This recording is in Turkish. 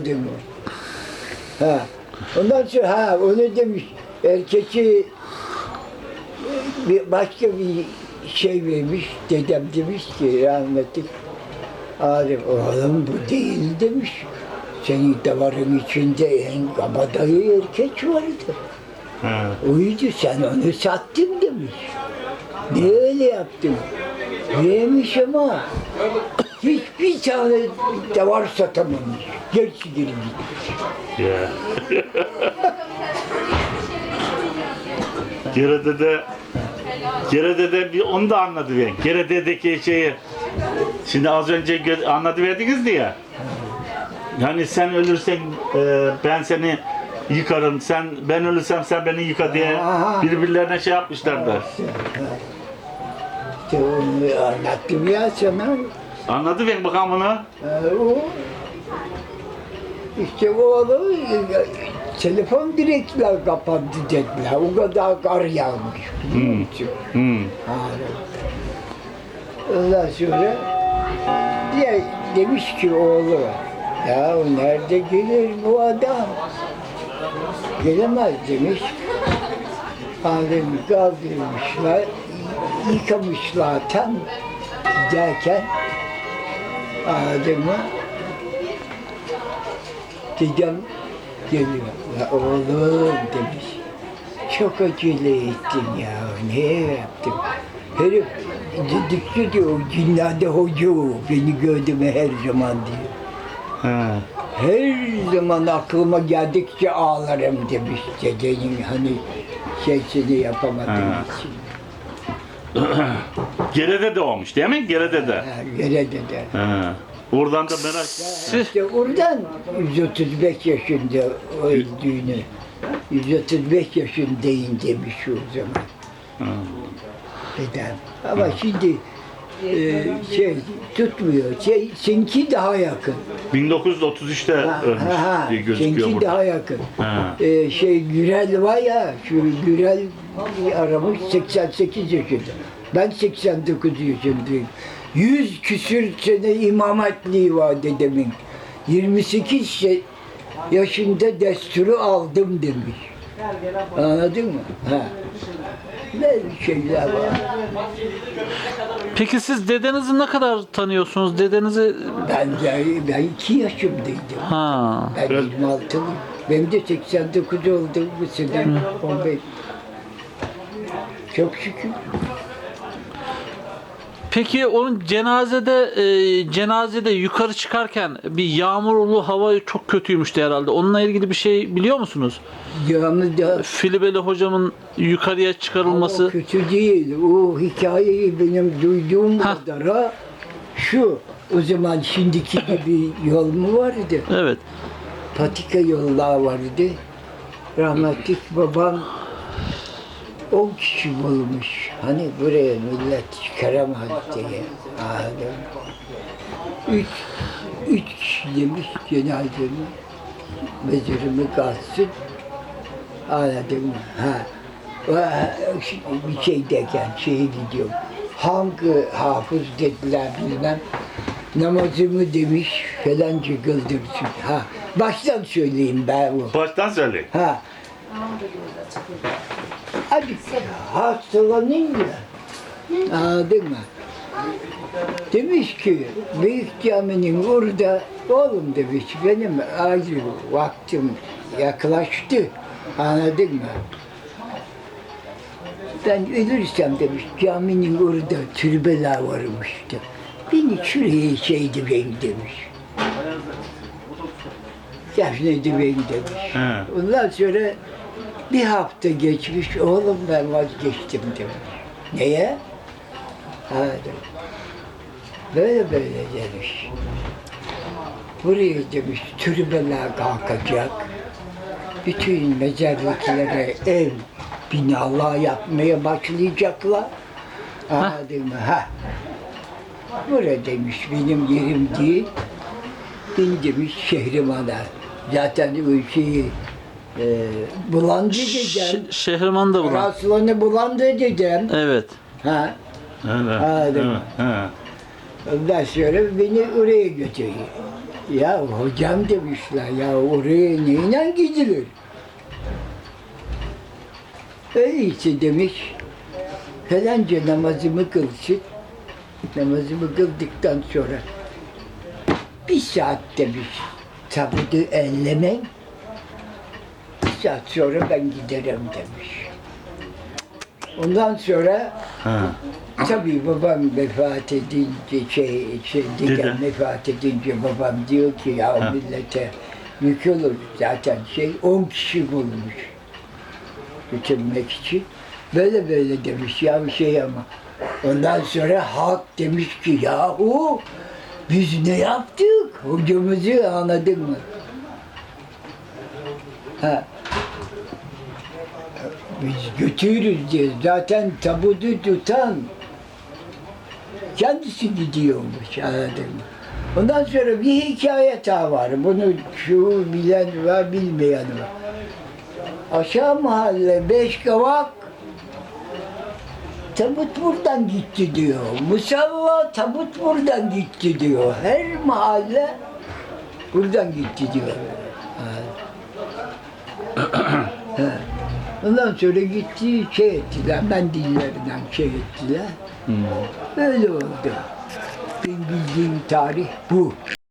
Mı? Ha. Ondan sonra ha onu demiş erkeki bir başka bir şey vermiş dedem demiş ki rahmetli Arif oğlum bu değil demiş. Senin davarın içinde en kabadayı erkek vardı. Ha. Oydu sen onu sattın demiş. Ne öyle yaptın? Neymiş ama hiçbir tane davar satamamış. Gerçi geri gitmiş. Ya. Gerede'de Gerede'de bir onu da anladı ben. Gerede'deki şeyi şimdi az önce anladı verdiniz diye. Yani sen ölürsen e, ben seni yıkarım. Sen ben ölürsem sen beni yıka diye birbirlerine şey yapmışlardı. İşte onu anlattım ya sana. Anladı ben bakalım bunu. Ee, o işte e, telefon direktler kapandı dediler. O kadar kar yağmış. musun? Hmm. Ağrı. Ondan sonra diye demiş ki oğlu ya nerede gelir bu adam? Gelemez demiş. Alemi kaldırmışlar, yıkamışlar tam derken adamı dedem geliyor. Ya oğlum demiş. Çok acele ettin ya. Ne yaptın? Herif dedikçe diyor cinlerde hoca o. Beni gördü mü her zaman diyor. Ha. Her zaman aklıma geldikçe ağlarım demiş dedenin hani şeysini yapamadığım için. Gerede de olmuş değil mi? Gerede de. Dede. Ha. Oradan da merak. İşte oradan 135 yaşında öldüğünü, 135 yaşındayım demiş o zaman Ha. dedem. Ama şimdi e, şey tutmuyor. Şey, seninki daha yakın. 1933'te Ha, ölmüş ha, diye gözüküyor Seninki burada. daha yakın. Ha. E, şey Gürel var ya, şu Gürel aramış 88 yaşında. Ben 89 yaşındayım. 100 küsür sene imametliği var dedemin. 28 şey, yaşında desturu aldım demiş. Anladın mı? Ha. Ne şeyler var. Peki siz dedenizi ne kadar tanıyorsunuz? Dedenizi Ben, ben iki yaşımdaydım. ha Ben 26'lıyım. Benim de 89 oldu bu sene 15. Çok şükür. Peki onun cenazede e, cenazede yukarı çıkarken bir yağmurlu hava çok kötüymüştü herhalde. Onunla ilgili bir şey biliyor musunuz? Camide Filibeli hocamın yukarıya o çıkarılması. kötü değil. O hikayeyi benim duyduğum Ha. kadara şu o zaman şimdiki gibi yol mu vardı? Evet. Patika yollar vardı. Rahmetli babam 10 kişi bulmuş. Hani buraya millet çıkaramaz diye. Mı? Üç, üç kişi demiş cenazemi, mezarımı kalsın. Anladın mı? Ha. O- Bir şey derken şeye gidiyorum. Hangi hafız dediler bilmem. Namazımı demiş falanca kıldırsın. Ha. Baştan söyleyeyim ben bu. Baştan söyle. Ha. Hadi hastalanınca anladın mı? Demiş ki büyük caminin orada oğlum demiş benim acil vaktim yaklaştı anladın mı? Ben ölürsem demiş caminin orada türbeler varmıştı. Beni şuraya şeydi ben demiş. Defnedi beni demiş. He. Ondan sonra bir hafta geçmiş, oğlum ben vazgeçtim demiş. Neye? Ha. Böyle böyle demiş. Buraya demiş türbeler kalkacak. Bütün mezarlıklara ev, binalar yapmaya başlayacaklar. Ha demiş. Ha. Burada demiş benim yerim değil. Ben demiş Şehriman'a. Zaten o şeyi e, bulandı dedem. Ş- Şehriman da bulan. Raslanı bulandı dedem. Evet. Ha. Öyle. Ha, değil mi? Ha. Ondan sonra beni oraya götürüyor. Ya hocam demişler ya oraya neyle gidilir? Öyleyse demiş falanca namazımı kılsın. Namazımı kıldıktan sonra bir saat demiş tabutu ellemen. Saat sonra ben giderim demiş. Ondan sonra Ha. Tabii babam vefat edince şey, şey Dede. dedem vefat edince babam diyor ki ya Ha. millete yük olur zaten şey 10 kişi bulmuş götürmek için. Böyle böyle demiş ya bir şey ama. Ondan sonra halk demiş ki yahu biz ne yaptık? Hocamızı anladın mı? Ha. Biz götürürüz diye. Zaten tabutu tutan kendisi gidiyormuş anladın mı? Ondan sonra bir hikaye daha var. Bunu şu bilen var bilmeyen var. Aşağı mahalle beş kavak tabut buradan gitti diyor. Musalla tabut buradan gitti diyor. Her mahalle buradan gitti diyor. Ha. Ondan sonra gitti şey ettiler, mendillerinden şey ettiler. Öyle oldu. Benim bildiğim tarih bu.